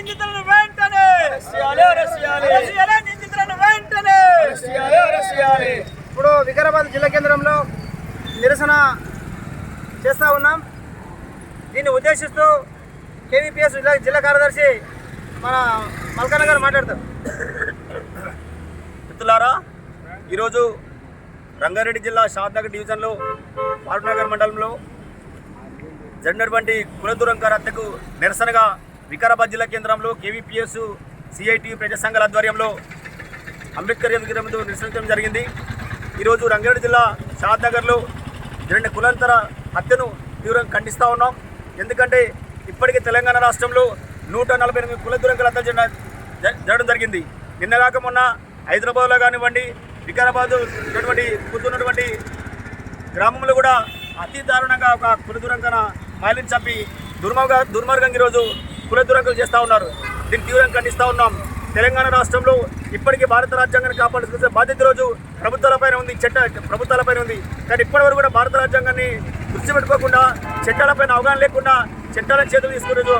నిందితులను వెంటనే! నిందితులను ఇప్పుడు వికారాబాద్ జిల్లా కేంద్రంలో నిరసన చేస్తూ ఉన్నాం. దీన్ని ఉద్దేశిస్తూ కేవీపీఎస్ జిల్లా జిల్లా కార్యదర్శి మన మల్కన్న గారు మాట్లాడతారు. మిత్రులారా ఈరోజు రంగారెడ్డి జిల్లా షాద్నగర్ డివిజన్లో ఫారూక్నగర్ మండలంలో జరిగినటువంటి కులదూరంకర్ హత్యకు నిరసనగా వికారాబాద్ జిల్లా కేంద్రంలో కేవీపీఎస్ సిఐటి ప్రజా సంఘాల ఆధ్వర్యంలో అంబేద్కర్ విగ్రహం నిరసించడం జరిగింది. ఈరోజు రంగారెడ్డి జిల్లా షాద్ నగర్లో జరిగిన కులాంతర హత్యను తీవ్రంగా ఖండిస్తూ ఉన్నాం. ఎందుకంటే ఇప్పటికే తెలంగాణ రాష్ట్రంలో నూట నలభై ఎనిమిది కుల దురంకల హత్య జరిగిన- జరగడం జరిగింది. నిన్నగాక మొన్న హైదరాబాద్లో కానివ్వండి వికారాబాద్ ఉన్నటువంటి కూర్చున్నటువంటి గ్రామంలో కూడా అతి దారుణంగా ఒక కుల దురంకన మహిళను చంపి దుర్మార్గ దుర్మార్గంగా ఈరోజు కులదురంకలు చేస్తూ ఉన్నారు. దీన్ని తీవ్రంగా ఖండిస్తూ ఉన్నాం. తెలంగాణ రాష్ట్రంలో ఇప్పటికీ భారత రాజ్యాంగాన్ని కాపాడుతున్న బాధ్యత రోజు ప్రభుత్వాలపైన ఉంది చట్ట ప్రభుత్వాలపైన ఉంది. కానీ ఇప్పటివరకు కూడా భారత రాజ్యాంగాన్ని దృష్టి పెట్టుకోకుండా చట్టాలపైన అవగాహన లేకుండా చట్టాలను చేతులు తీసుకునే రోజు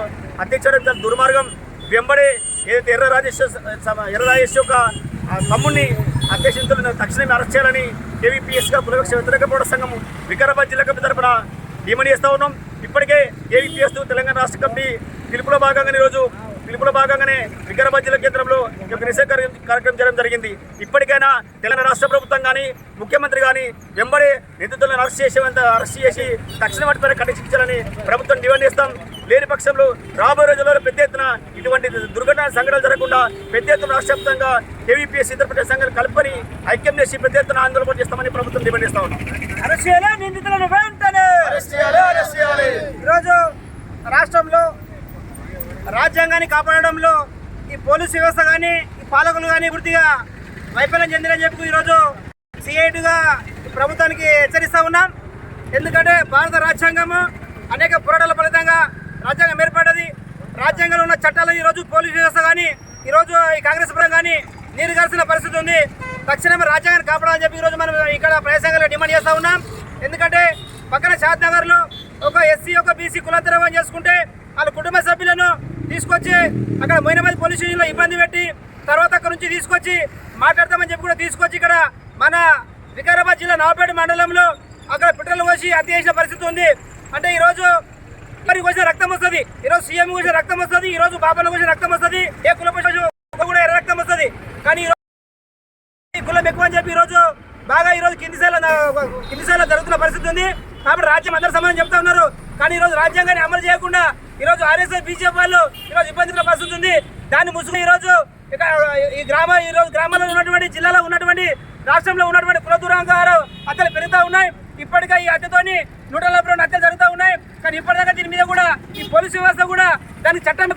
దుర్మార్గం. వెంబడి ఏదైతే ఎర్ర రాజేష్ ఎర్ర రాజేష్ యొక్క తమ్ముడిని అధ్యక్షితులను తక్షణమే అరెస్ట్ చేయాలని ఏవీపీఎస్గా పునరుక్ష వ్యతిరేక పోరాట సంఘం వికారాబాద్ జిల్లా కమిటీ తరఫున డిమాండ్ చేస్తూ ఉన్నాం. ఇప్పటికే ఏవీపీఎస్ తెలంగాణ రాష్ట్ర కమిటీ పిలుపులో భాగంగా ఈరోజు పిలుపులో భాగంగానే వికారాబాద్ జిల్లా కేంద్రంలో ఈ యొక్క కార్య- కార్యక్రమం చేయడం జరిగింది. ఇప్పటికైనా తెలంగాణ రాష్ట్ర ప్రభుత్వం కానీ ముఖ్యమంత్రి కానీ వెంబడి నిందితులను అరెస్ట్ చేసేంత అరెస్ట్ చేసి తక్షణ వాటిపైన కఠించాలని ప్రభుత్వం డిమాండ్ చేస్తాం. లేని పక్షంలో రాబోయే రోజుల్లో పెద్ద ఎత్తున ఇటువంటి దుర్ఘటన సంఘటనలు జరగకుండా పెద్ద ఎత్తున రాష్ట్ర వ్యాప్తంగా ఏవీపీఎస్ ఇతర సంఘాలు కలుపుకొని ఐక్యం చేసి పెద్ద ఎత్తున ఆందోళన చేస్తామని ప్రభుత్వం డిమాండ్ చేస్తా ఉన్నాం. అరెస్ట్ చేయాలి నిందితులను వెంటనే! ఈరోజు రాష్ట్రంలో రాజ్యాంగాన్ని కాపాడడంలో ఈ పోలీస్ వ్యవస్థ కానీ ఈ పాలకులు కానీ పూర్తిగా వైఫల్యం చెందినని చెప్పి ఈరోజు సిఐటిగా ప్రభుత్వానికి హెచ్చరిస్తూ ఉన్నాం. ఎందుకంటే భారత రాజ్యాంగము అనేక పోరాటాల ఫలితంగా రాజ్యాంగం ఏర్పడ్డది. రాజ్యాంగంలో ఉన్న చట్టాలు ఈరోజు పోలీస్ వ్యవస్థ కానీ ఈరోజు ఈ కాంగ్రెస్ ప్రభుత్వం కానీ నీరు కలిసిన పరిస్థితి ఉంది. తక్షణమే రాజ్యాంగాన్ని కాపాడాలని చెప్పి ఈరోజు మనం ఇక్కడ ప్రజాసంఘంలో డిమాండ్ చేస్తూ ఉన్నాం. ఎందుకంటే పక్కన షాద్ నగర్లో ఒక ఎస్సీ ఒక బీసీ కులతరవం చేసుకుంటే వాళ్ళ కుటుంబ సభ్యులను తీసుకొచ్చి అక్కడ మొయినాబాద్ పోలీస్ స్టేషన్లో ఇబ్బంది పెట్టి తర్వాత అక్కడ నుంచి తీసుకొచ్చి మాట్లాడతామని చెప్పి కూడా తీసుకొచ్చి ఇక్కడ మన వికారాబాద్ జిల్లా నవపేట మండలంలో అక్కడ పెట్రోల్ పోసి హత్య చేసిన పరిస్థితి ఉంది. అంటే ఈరోజు మరి వచ్చిన రక్తం వస్తుంది. ఈరోజు సీఎం వచ్చిన రక్తం వస్తుంది. ఈరోజు బాబాల బాబాలో రక్తం వస్తుంది. ఏ కుల కూడా ఎర్ర రక్తం వస్తుంది. కానీ ఈ రోజు ఈ కులం ఎక్కువ అని చెప్పి ఈరోజు బాగా ఈరోజు కిందిశాల కిందిశాల జరుగుతున్న పరిస్థితి ఉంది. కాబట్టి రాజ్యం అందరూ సమానం చెప్తా ఉన్నారు. కానీ ఈరోజు రాజ్యాంగాన్ని అమలు చేయకుండా ఈరోజు ఆర్ఎస్ఎస్ బీజేపీ వాళ్ళు ఈరోజు ఇబ్బందికర పరిస్థితుంది దాన్ని ముసుగు ఈరోజు ఇక ఈ గ్రామ ఈరోజు గ్రామాల్లో ఉన్నటువంటి జిల్లాలో ఉన్నటువంటి రాష్ట్రంలో ఉన్నటువంటి కుల దురాంగాలు హత్యలు పెరుగుతూ ఉన్నాయి. ఇప్పటికే ఈ హత్యతోని నూట నలభై రెండు హత్యలు జరుగుతూ ఉన్నాయి. కానీ ఇప్పటిదాకా దీని మీద కూడా ఈ పోలీసు వ్యవస్థ కూడా దానికి చట్టం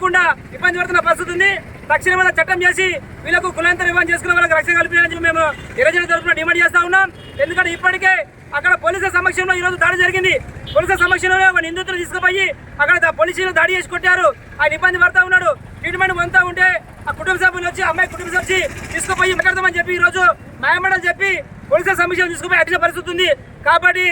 ఇబ్బంది పడుతున్న పరిస్థితి ఉంది. తక్షణమైన చట్టం చేసి వీళ్ళకు కులాంతర వివాహం చేసుకున్న వాళ్ళకి రక్షణ కల్పించాలని మేము ఇరవై తరఫున డిమాండ్ చేస్తా ఉన్నాం. ఎందుకంటే ఇప్పటికే అక్కడ పోలీసుల సమక్షంలో ఈరోజు దాడి జరిగింది. పోలీసుల సమక్షంలో ఒక నిందితులు తీసుకుపోయి అక్కడ పోలీసులు దాడి చేసి కొట్టారు. ఆయన ఇబ్బంది పడతా ఉన్నాడు. ట్రీట్మెంట్ పొందుతా ఉంటే ఆ కుటుంబ సభ్యులు వచ్చి అమ్మాయి కుటుంబ సభ్యులు తీసుకుపోయి మాట్లాడదామని చెప్పి ఈరోజు రోజు చెప్పి పోలీసుల సమక్షంలో తీసుకుపోయి అడిగిన పరిస్థితి ఉంది. కాబట్టి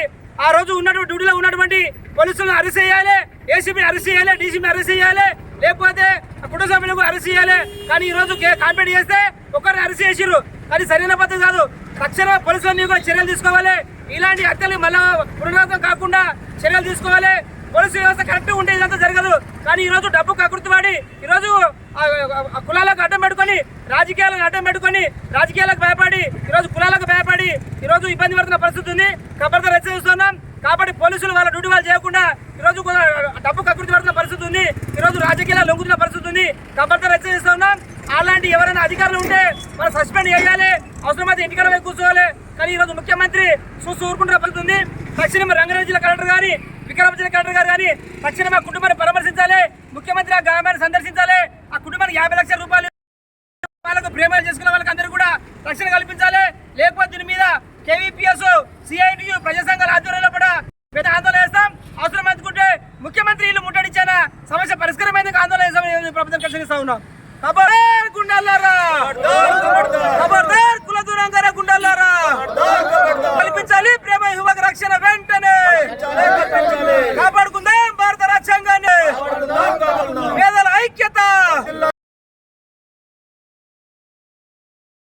ఆ రోజు ఉన్నటువంటి డ్యూటీలో ఉన్నటువంటి పోలీసులను అరెస్ట్ చేయాలి. ఏసీబీని అరెస్ట్ చేయాలి. డీసీబీని అరెస్ట్ చేయాలి. లేకపోతే కుటుంబ సభ్యులకు అరెస్ట్ చేయాలి. కానీ ఈరోజు కాంపేట్ చేస్తే ఒకరిని అరెస్ట్ చేసిర్రు. కానీ సరైన పద్ధతి కాదు. తక్షణ పోలీసులన్నీ కూడా చర్యలు తీసుకోవాలి. ఇలాంటి హత్యలు మళ్ళా పునరావృతం కాకుండా చర్యలు తీసుకోవాలి. పోలీసు వ్యవస్థ కరెక్ట్గా ఉంటే ఇదంతా జరగదు. కానీ ఈరోజు డబ్బు కకృతివాడి ఈరోజు కులాలకు అడ్డం పెట్టుకొని రాజకీయాలకు అడ్డం పెట్టుకొని రాజకీయాలకు భయపడి ఈరోజు కులాలకు భయపడి ఈరోజు ఇబ్బంది పడుతున్న పరిస్థితి ఉంది. కాబట్టి హెచ్చరిస్తున్నాం. కాబట్టి పోలీసులు వాళ్ళ డ్యూటీ వాళ్ళు చేయకుండా ఈ రోజు కూడా డబ్బు కకృతి పడుతున్న పరిస్థితి ఉంది. ఈ రోజు రాజకీయాలు లొంగుతున్న పరిస్థితి ఉంది. కాబట్టి హెచ్చరిస్తున్నాం అలాంటి ఎవరైనా అధికారులు ఉంటే వాళ్ళు సస్పెండ్ చేయాలి. అవసరమైతే ఇంటికాడ పోయి కూర్చోవాలి. కానీ ఈ రోజు ముఖ్యమంత్రి చూస్తూ ఊరుకుంటున్న పరిస్థితి ఉంది. తక్షణమే రంగారెడ్డి జిల్లా కలెక్టర్ కానీ వికారాబాద్ జిల్లా కలెక్టర్ గారు కానీ తక్షణమే ఆ కుటుంబాన్ని పరామర్శించాలి. ముఖ్యమంత్రి ఆ గ్రామాన్ని సందర్శించాలి. ఆ కుటుంబానికి యాభై లక్షల రూపాయలు వాళ్ళకు ప్రేమలు చేసుకున్న వాళ్ళకి అందరూ కూడా రక్షణ కల్పించాలి. లేకపోతే దీని మీద కేవీపీఎస్ సిఐటియు ప్రజా సంఘాల ఆధ్వర్యంలో కూడా పెద్ద ఆందోళన చేస్తాం అవసరం అనుకుంటే ముఖ్యమంత్రి ఇల్లు ముట్టడించాన సమస్య పరిష్కారమైందుకు ఆందోళన చేస్తామని ప్రభుత్వం కలిసి ఉన్నాం. ఖబర్దార్ గుండాలారా ఖబర్దార్ కుల దూరంగారా గుండాలారా కల్పించాలి ప్రేమ యువక రక్షణ వెంటనే.